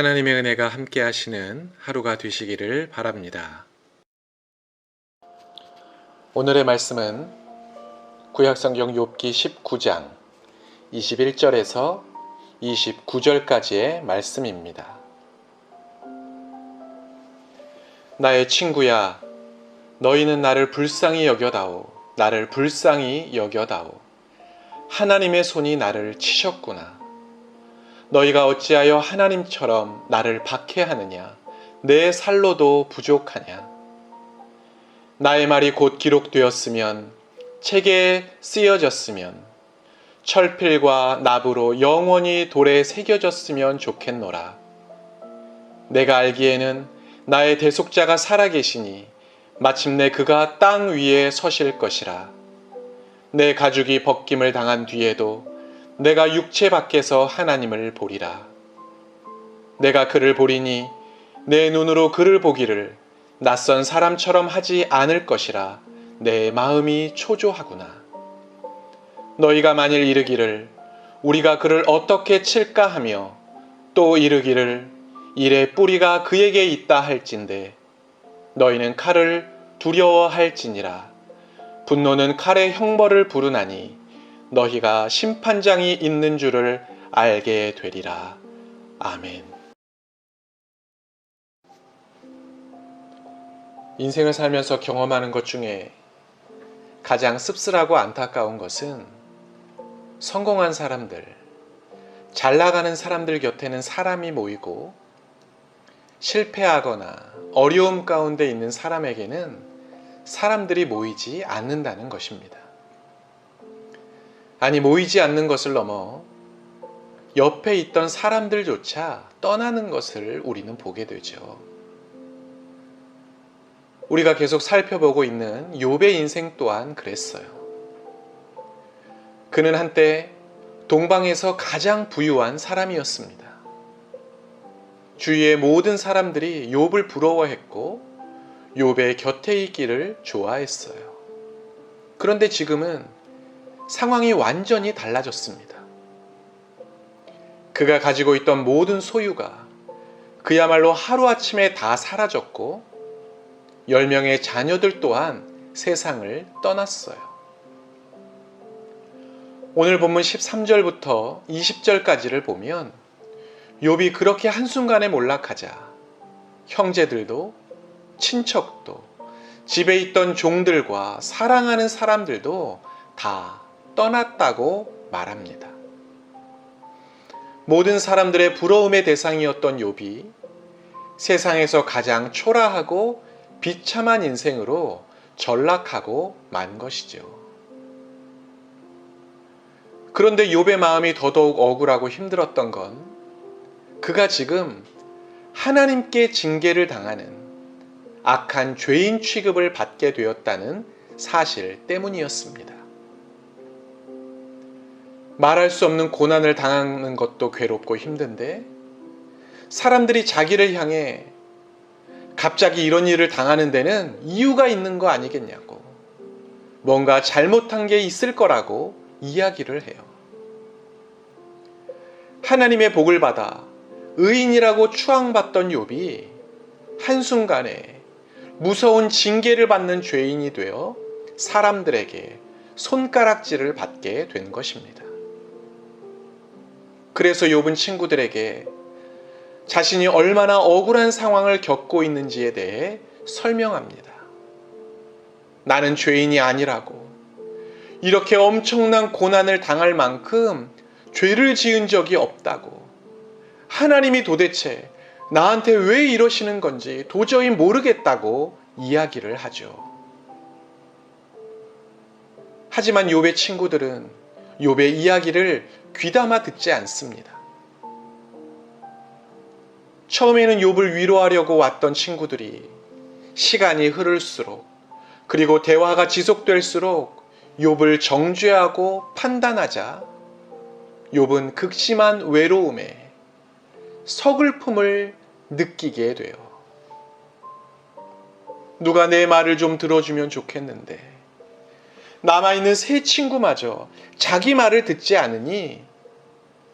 하나님의 은혜가 함께 하시는 하루가 되시기를 바랍니다. 오늘의 말씀은 구약성경 욥기 19장 21절에서 29절까지의 말씀입니다. 나의 친구야 너희는 나를 불쌍히 여겨다오 나를 불쌍히 여겨다오 하나님의 손이 나를 치셨구나 너희가 어찌하여 하나님처럼 나를 박해하느냐? 내 살로도 부족하냐? 나의 말이 곧 기록되었으면 책에 쓰여졌으면 철필과 납으로 영원히 돌에 새겨졌으면 좋겠노라. 내가 알기에는 나의 대속자가 살아계시니 마침내 그가 땅 위에 서실 것이라. 내 가죽이 벗김을 당한 뒤에도 내가 육체 밖에서 하나님을 보리라. 내가 그를 보리니 내 눈으로 그를 보기를 낯선 사람처럼 하지 않을 것이라 내 마음이 초조하구나. 너희가 만일 이르기를 우리가 그를 어떻게 칠까 하며 또 이르기를 일의 뿌리가 그에게 있다 할진대 너희는 칼을 두려워할지니라 분노는 칼의 형벌을 부르나니 너희가 심판장이 있는 줄을 알게 되리라. 아멘. 인생을 살면서 경험하는 것 중에 가장 씁쓸하고 안타까운 것은 성공한 사람들, 잘 나가는 사람들 곁에는 사람이 모이고 실패하거나 어려움 가운데 있는 사람에게는 사람들이 모이지 않는다는 것입니다. 아니, 모이지 않는 것을 넘어 옆에 있던 사람들조차 떠나는 것을 우리는 보게 되죠. 우리가 계속 살펴보고 있는 욥의 인생 또한 그랬어요. 그는 한때 동방에서 가장 부유한 사람이었습니다. 주위의 모든 사람들이 욥을 부러워했고 욥의 곁에 있기를 좋아했어요. 그런데 지금은 상황이 완전히 달라졌습니다. 그가 가지고 있던 모든 소유가 그야말로 하루아침에 다 사라졌고 10명의 자녀들 또한 세상을 떠났어요. 오늘 본문 13절부터 20절까지를 보면 욥이 그렇게 한순간에 몰락하자 형제들도 친척도 집에 있던 종들과 사랑하는 사람들도 다 떠났다고 말합니다. 모든 사람들의 부러움의 대상이었던 욥이 세상에서 가장 초라하고 비참한 인생으로 전락하고 만 것이죠. 그런데 욥의 마음이 더더욱 억울하고 힘들었던 건 그가 지금 하나님께 징계를 당하는 악한 죄인 취급을 받게 되었다는 사실 때문이었습니다. 말할 수 없는 고난을 당하는 것도 괴롭고 힘든데 사람들이 자기를 향해 갑자기 이런 일을 당하는 데는 이유가 있는 거 아니겠냐고 뭔가 잘못한 게 있을 거라고 이야기를 해요. 하나님의 복을 받아 의인이라고 추앙받던 욥이 한순간에 무서운 징계를 받는 죄인이 되어 사람들에게 손가락질을 받게 된 것입니다. 그래서 욥은 친구들에게 자신이 얼마나 억울한 상황을 겪고 있는지에 대해 설명합니다. 나는 죄인이 아니라고. 이렇게 엄청난 고난을 당할 만큼 죄를 지은 적이 없다고. 하나님이 도대체 나한테 왜 이러시는 건지 도저히 모르겠다고 이야기를 하죠. 하지만 욥의 친구들은 욥의 이야기를 귀담아 듣지 않습니다. 처음에는 욥을 위로하려고 왔던 친구들이 시간이 흐를수록 그리고 대화가 지속될수록 욥을 정죄하고 판단하자 욥은 극심한 외로움에 서글픔을 느끼게 돼요. 누가 내 말을 좀 들어주면 좋겠는데 남아있는 세 친구마저 자기 말을 듣지 않으니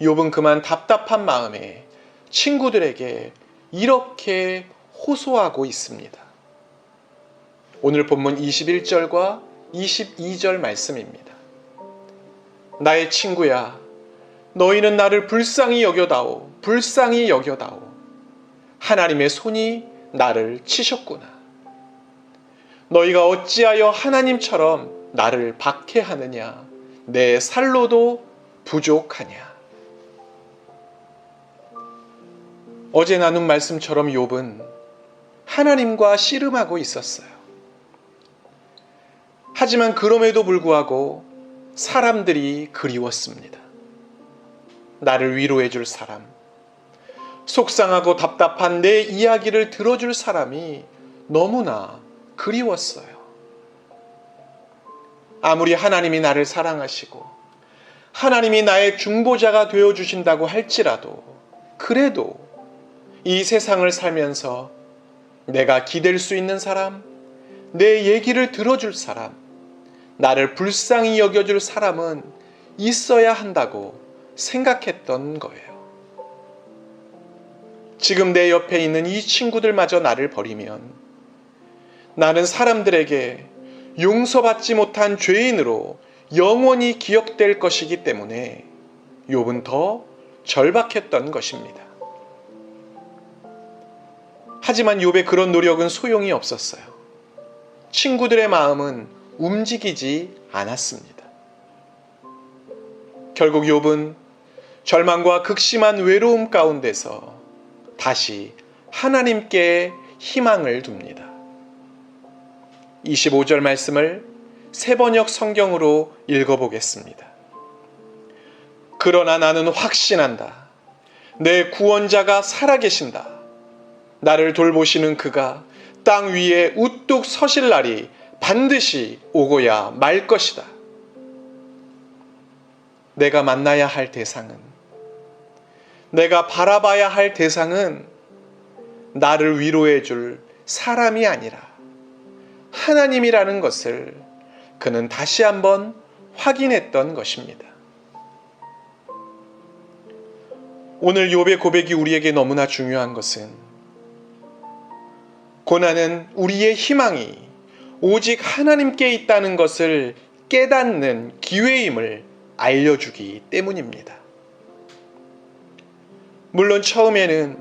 욥은 그만 답답한 마음에 친구들에게 이렇게 호소하고 있습니다. 오늘 본문 21절과 22절 말씀입니다. 나의 친구야, 너희는 나를 불쌍히 여겨다오, 불쌍히 여겨다오. 하나님의 손이 나를 치셨구나. 너희가 어찌하여 하나님처럼 나를 박해하느냐? 내 살로도 부족하냐? 어제 나눈 말씀처럼 욥은 하나님과 씨름하고 있었어요. 하지만 그럼에도 불구하고 사람들이 그리웠습니다. 나를 위로해 줄 사람, 속상하고 답답한 내 이야기를 들어줄 사람이 너무나 그리웠어요. 아무리 하나님이 나를 사랑하시고 하나님이 나의 중보자가 되어 주신다고 할지라도 그래도 이 세상을 살면서 내가 기댈 수 있는 사람, 내 얘기를 들어줄 사람, 나를 불쌍히 여겨줄 사람은 있어야 한다고 생각했던 거예요. 지금 내 옆에 있는 이 친구들마저 나를 버리면 나는 사람들에게 용서받지 못한 죄인으로 영원히 기억될 것이기 때문에 욥은 더 절박했던 것입니다. 하지만 욥의 그런 노력은 소용이 없었어요. 친구들의 마음은 움직이지 않았습니다. 결국 욥은 절망과 극심한 외로움 가운데서 다시 하나님께 희망을 둡니다. 25절 말씀을 세번역 성경으로 읽어보겠습니다. 그러나 나는 확신한다. 내 구원자가 살아계신다. 나를 돌보시는 그가 땅 위에 우뚝 서실 날이 반드시 오고야 말 것이다. 내가 만나야 할 대상은, 내가 바라봐야 할 대상은 나를 위로해 줄 사람이 아니라 하나님이라는 것을 그는 다시 한번 확인했던 것입니다. 오늘 욥의 고백이 우리에게 너무나 중요한 것은 고난은 우리의 희망이 오직 하나님께 있다는 것을 깨닫는 기회임을 알려주기 때문입니다. 물론 처음에는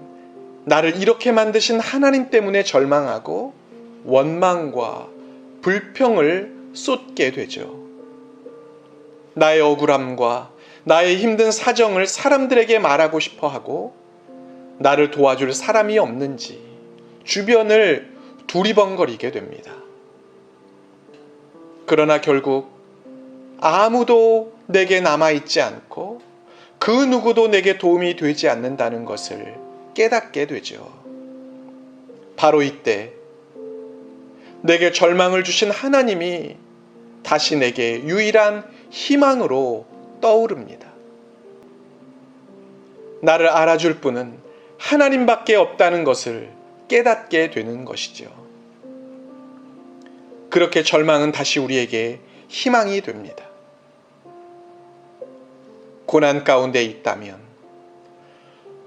나를 이렇게 만드신 하나님 때문에 절망하고 원망과 불평을 쏟게 되죠. 나의 억울함과 나의 힘든 사정을 사람들에게 말하고 싶어 하고 나를 도와줄 사람이 없는지 주변을 두리번거리게 됩니다. 그러나 결국 아무도 내게 남아있지 않고 그 누구도 내게 도움이 되지 않는다는 것을 깨닫게 되죠. 바로 이때 내게 절망을 주신 하나님이 다시 내게 유일한 희망으로 떠오릅니다. 나를 알아줄 분은 하나님밖에 없다는 것을 깨닫게 되는 것이죠. 그렇게 절망은 다시 우리에게 희망이 됩니다. 고난 가운데 있다면,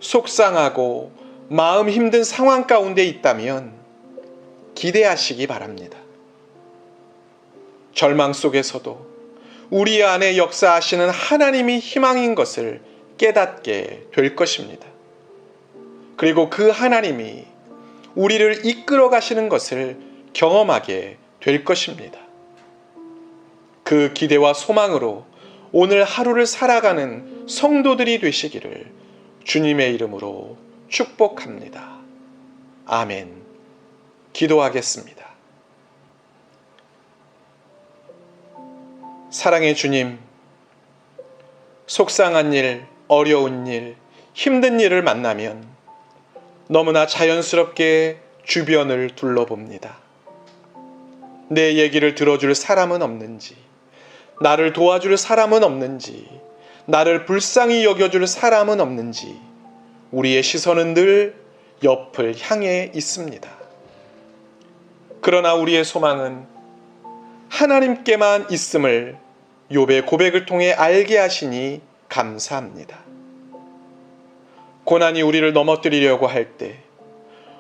속상하고 마음 힘든 상황 가운데 있다면 기대하시기 바랍니다. 절망 속에서도 우리 안에 역사하시는 하나님이 희망인 것을 깨닫게 될 것입니다. 그리고 그 하나님이 우리를 이끌어 가시는 것을 경험하게 될 것입니다. 그 기대와 소망으로 오늘 하루를 살아가는 성도들이 되시기를 주님의 이름으로 축복합니다. 아멘. 기도하겠습니다. 사랑의 주님, 속상한 일, 어려운 일, 힘든 일을 만나면 너무나 자연스럽게 주변을 둘러봅니다. 내 얘기를 들어줄 사람은 없는지, 나를 도와줄 사람은 없는지, 나를 불쌍히 여겨줄 사람은 없는지, 우리의 시선은 늘 옆을 향해 있습니다. 그러나 우리의 소망은 하나님께만 있음을 욥의 고백을 통해 알게 하시니 감사합니다. 고난이 우리를 넘어뜨리려고 할 때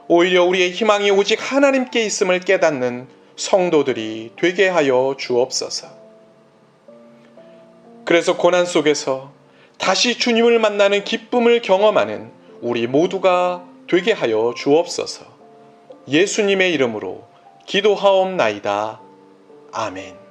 오히려 우리의 희망이 오직 하나님께 있음을 깨닫는 성도들이 되게 하여 주옵소서. 그래서 고난 속에서 다시 주님을 만나는 기쁨을 경험하는 우리 모두가 되게 하여 주옵소서. 예수님의 이름으로 기도하옵나이다. 아멘.